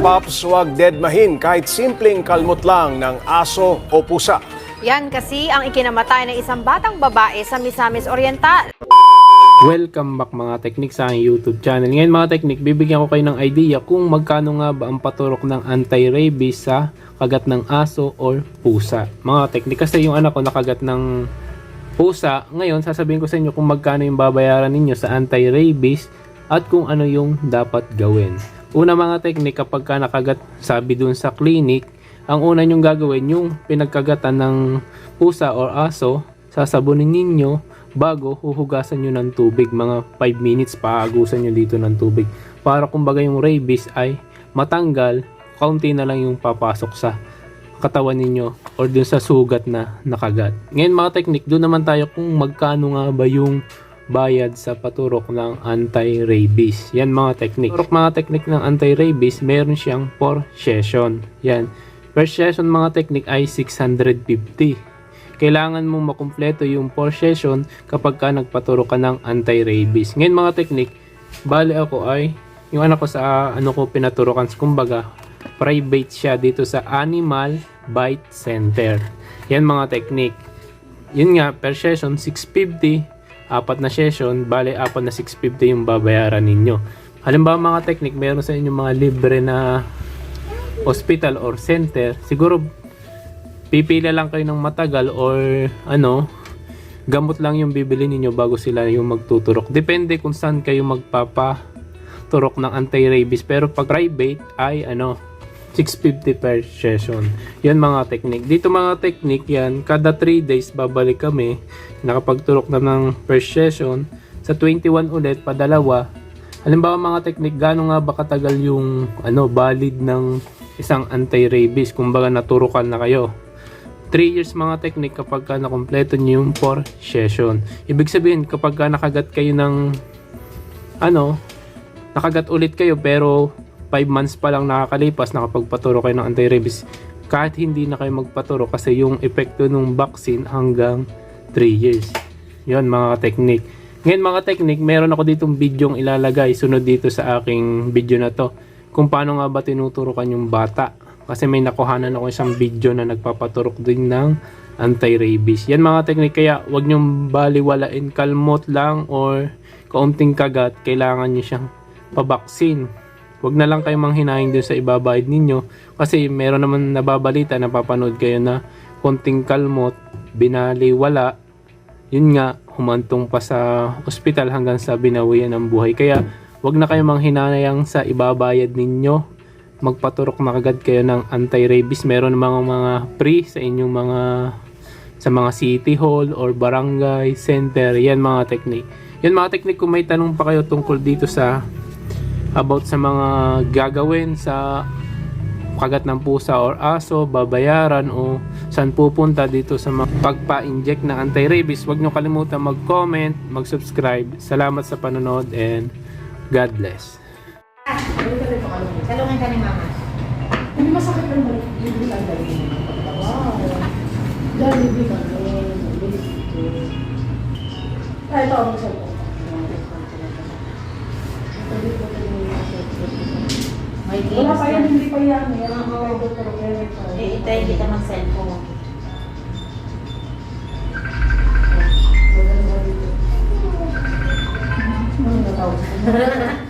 Pops, huwag deadmahin kahit simpleng kalmot lang ng aso o pusa. Yan kasi ang ikinamatay ng isang batang babae sa Misamis Oriental. Welcome back mga teknik sa aking YouTube channel. Ngayon mga teknik, bibigyan ko kayo ng idea kung magkano nga ba ang paturok ng anti-rabies sa kagat ng aso or pusa. Mga teknik, kasi yung anak ko nakagat ng pusa, ngayon sasabihin ko sa inyo kung magkano yung babayaran ninyo sa anti-rabies at kung ano yung dapat gawin. Una mga teknik, kapag ka nakagat, sabi dun sa clinic, ang una nyong gagawin, yung pinagkagatan ng pusa or aso, sasabunin ninyo bago huhugasan nyo ng tubig. Mga 5 minutes paagusan nyo dito ng tubig. Para kumbaga yung rabies ay matanggal, kaunti na lang yung papasok sa katawan ninyo or dun sa sugat na nakagat. Ngayon mga teknik, doon naman tayo kung magkano nga ba yung bayad sa paturok ng anti-rabies. Yan mga teknik. Paturok mga teknik ng anti-rabies, meron siyang 4 session. Yan. Per session mga teknik ay 650 kailangan mo makumpleto yung 4 session kapag ka nagpaturo ka ng anti-rabies. Ngayon mga technique, bali ako ay yung anak ko sa ano ko pinaturukan kumbaga private siya dito sa Animal Bite Center. Yan mga technique. Yun nga, per session 650, apat na session, bali apat na 650 yung babayaran ninyo. Halimbawa mga technique, meron sa inyo mga libre na hospital or center, siguro pipila lang kayo ng matagal or ano, gamot lang yung bibili ninyo bago sila yung magtuturok. Depende kung saan kayo magpapaturok ng anti-rabies. Pero pag private ay ano, 650 per session. Yan mga technique. Dito mga technique yan, kada 3 days babalik kami. Nakapagturok na ng per session. Sa 21 ulit, padalawa. Halimbawa mga technique, gaano nga ba katagal yung ano, valid ng isang anti-rabies? Kumbaga naturukan na kayo. 3 years mga technique kapag ka nakompleto nyo yung 4 session. Ibig sabihin, kapag ka nakagat kayo ng ano, nakagat ulit kayo pero 5 months pa lang nakakalipas, nakapagpaturo kayo ng anti-rabies, kahit hindi na kayo magpaturo kasi yung epekto ng vaccine hanggang 3 years. Yon mga technique. Ngayon mga technique, meron ako ditong video ilalagay sunod dito sa aking video na to kung paano nga ba tinuturukan yung bata kasi may nakuhanan ako isang video na nagpapaturok din ng anti-rabies. Yan mga teknik kaya wag niyong baliwalain kalmot lang or kaunting kagat, kailangan niyo siyang pabaksin. Wag na lang kayong manghinaing dun sa ibabayad ninyo kasi meron naman nababalita na papanood kayo na konting kalmot, binaliwala, yun nga, humantong pa sa ospital hanggang sa binawian ng buhay. Kaya wag na kayong manghinayang sa ibabayad ninyo magpaturok na kagad kayo ng anti-rabies. Meron mga mga free sa inyong mga sa mga city hall or barangay center. Yan mga technique. Yan mga technique kung may tanong pa kayo tungkol dito sa about sa mga gagawin sa kagat ng pusa or aso, babayaran o saan pupunta dito sa mga pagpa-inject ng anti-rabies. Huwag nyo kalimutan mag-comment, mag-subscribe. Salamat sa panonood and God bless. Salungan ka ni Mama. Hindi masakit lang balik. Libre lang dali. Wow. Dali, libre lang. Ito. Ay, ito cellphone. May Wala pa yan, hindi pa yan. Oo. mga doktor. Yan ito. Eh, ito hindi ka mag-cellphone. Ano natawag? Tinatawag na sa